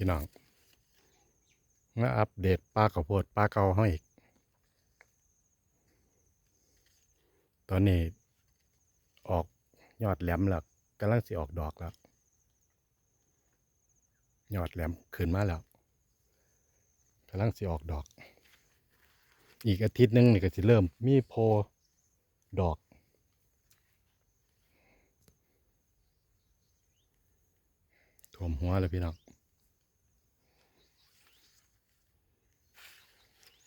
พี่น้องมาอัปเดตปลาข้าวโพดปลาเก่าเฮาอีก ตอนนี้ออกยอดแหลมแล้วกำลังสิออกดอกแล้ว ยอดแหลมขึ้นมาแล้วกำลังสิออกดอก อีกอาทิตย์หนึงนี่ก็สิเริ่มมีโพดอกท่วมหัวเลยพี่น้อง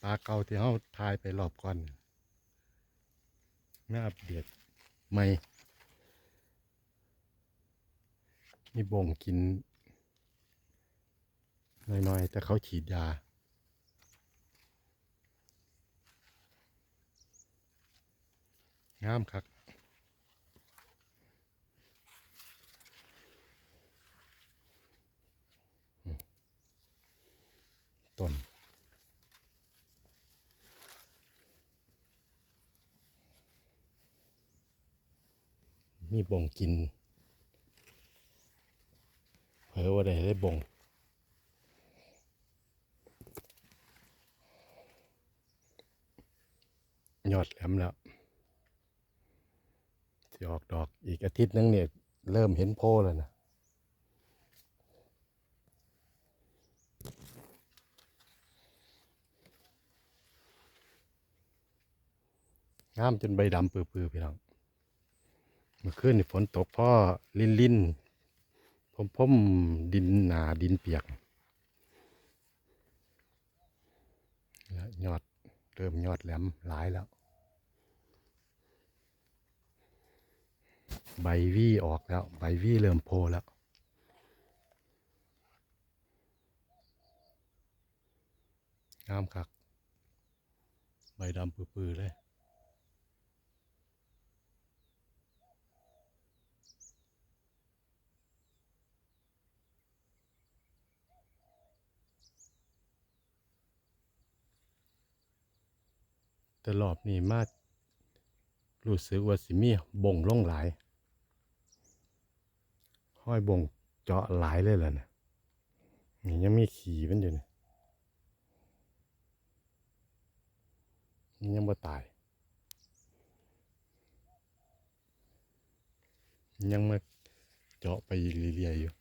ปลาเก่าที่เขาทายไปรอบก่อนน่าอัปเดตไม่มีบ่งกินน้อยๆ แต่เขาฉีดยา งามครับต้น มีบ่งกินเผลอว่าได้ได้บ่งยอดแหลมแล้วที่ออกดอกอีกอาทิตย์นึงเนี่ยเริ่มเห็นโพแล้วนะงามจนใบดำปื้อๆพี่น้อง เมื่อคืนนี่ฝนตกพ่อลินลินพมพมดินหนาดินเปียกแล้วยอดเริ่มยอดแหลมหลายแล้ว ใบวี่ออกแล้ว ใบวี่เริ่มโพแล้วงามคัก ใบดำปื้อๆเลย แต่รอบนี้มารู้สึกว่าสิมีบ่งล่องหลาย ห้อยบ่งเจาะหลายเลยแหละนะนี่ยังมีขี่มันอยู่นี่มันยังบ่ตาย ยังมาเจาะไปเรื่อยๆอยู่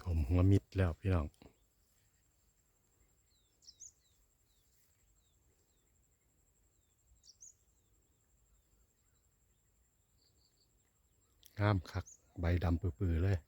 ถมหัวมิดแล้วพี่น้อง งามคักใบดำปื้อๆเลย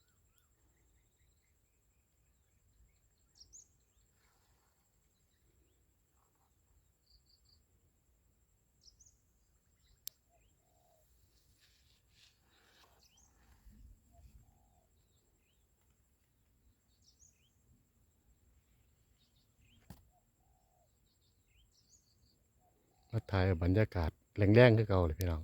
มาถ่ายบรรยากาศแรงๆคือเก่าเลยพี่น้อง